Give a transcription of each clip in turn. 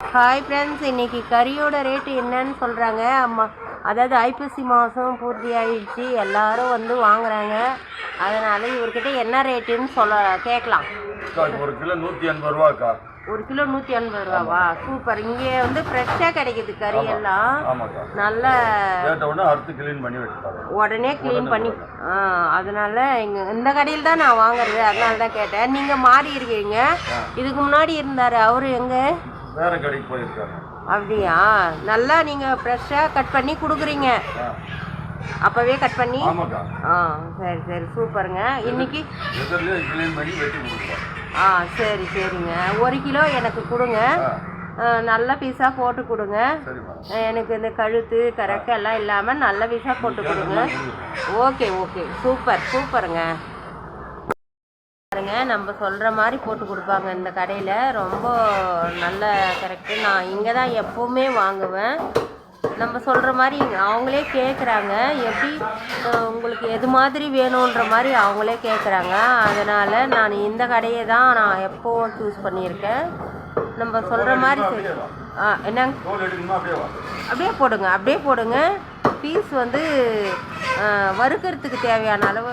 Hi friends இன்னைக்கு கறியோட rate என்னன்னு சொல்கிறாங்க அம்மா அதாவது ஐப்பசி மாதம் பூர்த்தி ஆயிடுச்சு. எல்லாரும் வந்து வாங்குறாங்க. அதனால் இவர்கிட்ட என்ன ரேட்டுன்னு சொல்ல கேட்கலாம். ஒரு கிலோ நூற்றி எண்பது ரூபாக்கா? ஒரு கிலோ நூற்றி எண்பது ரூபாவா? சூப்பர். இங்கே வந்து ஃப்ரெஷ்ஷாக கிடைக்குது கறி எல்லாம். நல்ல உடனே க்ளீன் பண்ணி ஆ அதனால இங்கே இந்த கடையில் தான் நான் வாங்குறது. அதனால தான் கேட்டேன். நீங்கள் மாறி இருக்கீங்க. இதுக்கு முன்னாடி இருந்தார். அவர் எங்கே? வேற கடைக்கு போயிருக்காங்க. அப்படியா? நல்லா நீங்கள் ஃப்ரெஷ்ஷாக கட் பண்ணி கொடுக்குறீங்க. அப்போவே கட் பண்ணி? ஆ சரி சரி சூப்பருங்க. இன்னைக்கு? ஆ சரி சரிங்க. ஒரு கிலோ எனக்கு கொடுங்க. நல்ல பீஸாக போட்டு கொடுங்க. எனக்கு இந்த கழுத்து கரெக்ட் எல்லாம் இல்லாமல் நல்ல பீஸாக போட்டு கொடுங்க. Okay okay. சூப்பர் சூப்பருங்க. பாருங்க நம்ம சொல்கிற மாதிரி போட்டு கொடுப்பாங்க இந்த கடையில். ரொம்ப நல்ல கரெக்டு நான் இங்கே தான் எப்போவுமே வாங்குவேன். நம்ம சொல்கிற மாதிரி அவங்களே கேட்குறாங்க எப்படி உங்களுக்கு எது மாதிரி வேணுன்ற மாதிரி அவங்களே கேட்குறாங்க அதனால் நான் இந்த கடையை தான் நான் எப்போவும் சூஸ் பண்ணியிருக்கேன். நம்ம சொல்கிற மாதிரி ஆ என்னங்க? அப்படியே போடுங்க அப்படியே போடுங்க. பீஸ் வந்து வறுக்கிறதுக்கு வறுக்கறதுக்கு தேவையான அளவு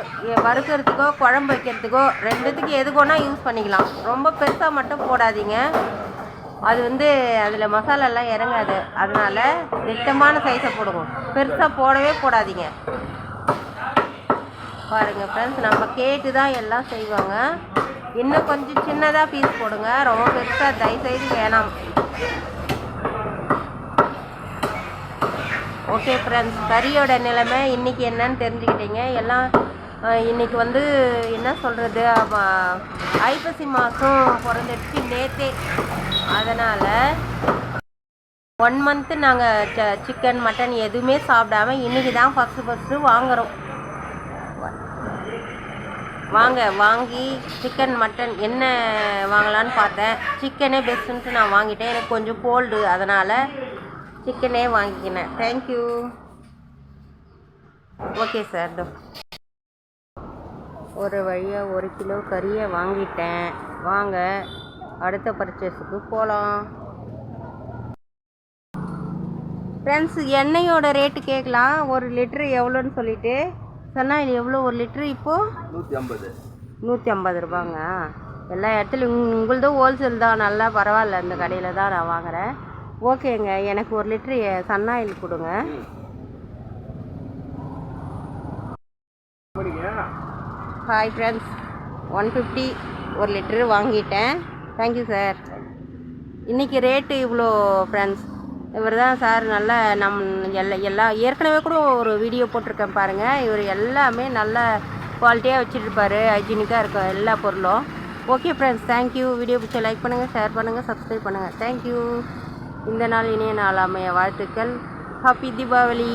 வறுக்கிறதுக்கோ வறுக்கறதுக்கோ குழம்பு வைக்கிறதுக்கோ ரெண்டுத்துக்கு எதுக்கோனா யூஸ் பண்ணிக்கலாம். ரொம்ப பெருசாக மட்டும் போடாதீங்க. அது வந்து அதில் மசாலாலாம் இறங்காது. அதனால் திட்டமான சைஸை போடுவோம் பெருசாக போடவே போடாதீங்க. பாருங்கள் ஃப்ரெண்ட்ஸ் நம்ம கேட்டு தான் எல்லாம் செய்வாங்க. இன்னும் கொஞ்சம் சின்னதாக பீஸ் போடுங்க. ரொம்ப பெருசாக தயவுசெய்து வேணாம். ஓகே ஃப்ரெண்ட்ஸ் கறியோட நிலைமை இன்னைக்கு என்னன்னு தெரிஞ்சுக்கிட்டீங்க. எல்லாம் இன்றைக்கி இன்னைக்கு வந்து என்ன சொல்கிறது ஐப்பசி மாதம் பிறந்துடுச்சு நேற்றே அதனால் ஒன் மந்த்து நாங்கள் ச சிக்கன் மட்டன் எதுவுமே சாப்பிடாம இன்றைக்கி தான் ஃபஸ்ட்டு ஃபஸ்ட்டு வாங்குகிறோம் வாங்க வாங்கி சிக்கன் மட்டன் என்ன வாங்கலான்னு பார்த்தேன். சிக்கனே பெஸ்ட்டுன்ட்டு நான் வாங்கிட்டேன். எனக்கு கொஞ்சம் கோல்டு அதனால் சிக்கனே வாங்கிக்கினேன். தேங்க்யூ ஓகே சார் ஒரு வழியாக ஒரு கிலோ கறியை வாங்கிட்டேன். வாங்க அடுத்த பர்ச்சேஸுக்கு போகலாம் ஃப்ரெண்ட்ஸ் எண்ணெயோட ரேட்டு கேட்கலாம் ஒரு லிட்ரு எவ்வளோன்னு சொல்லிட்டு. சொன்னால் இது எவ்வளோ? ஒரு லிட்ரு இப்போது நூற்றி ஐம்பது. நூற்றி ஐம்பது ரூபாங்க எல்லா இடத்துலையும் உங்களுதும் ஹோல்சேல் தான். நல்லா பரவாயில்ல. இந்த கடையில் தான் நான் வாங்குகிறேன் ஓகேங்க. எனக்கு ஒரு லிட்ரு சன்னாயில் கொடுங்க. ஹாய் ஃப்ரெண்ட்ஸ் ஒன் ஃபிஃப்டி ஒரு லிட்ரு வாங்கிட்டேன். தேங்க்யூ சார் இன்றைக்கி ரேட்டு இவ்வளோ ஃப்ரெண்ட்ஸ் இவர் தான் சார் நல்லா நம் எல்லா எல்லா ஏற்கனவே கூட ஒரு வீடியோ போட்டிருக்கேன் பாருங்கள் இவர் எல்லாமே நல்ல குவாலிட்டியாக வச்சுருப்பாரு. ஹைஜீனிக்காக இருக்கும் எல்லா பொருளும். Okay friends thank you video பிடிச்ச லைக் பண்ணுங்கள் ஷேர் பண்ணுங்கள் சப்ஸ்கிரைப் பண்ணுங்கள் தேங்க்யூ இந்த நாள் இனிய நாள் அமைய வாழ்த்துக்கள். ஹாப்பி தீபாவளி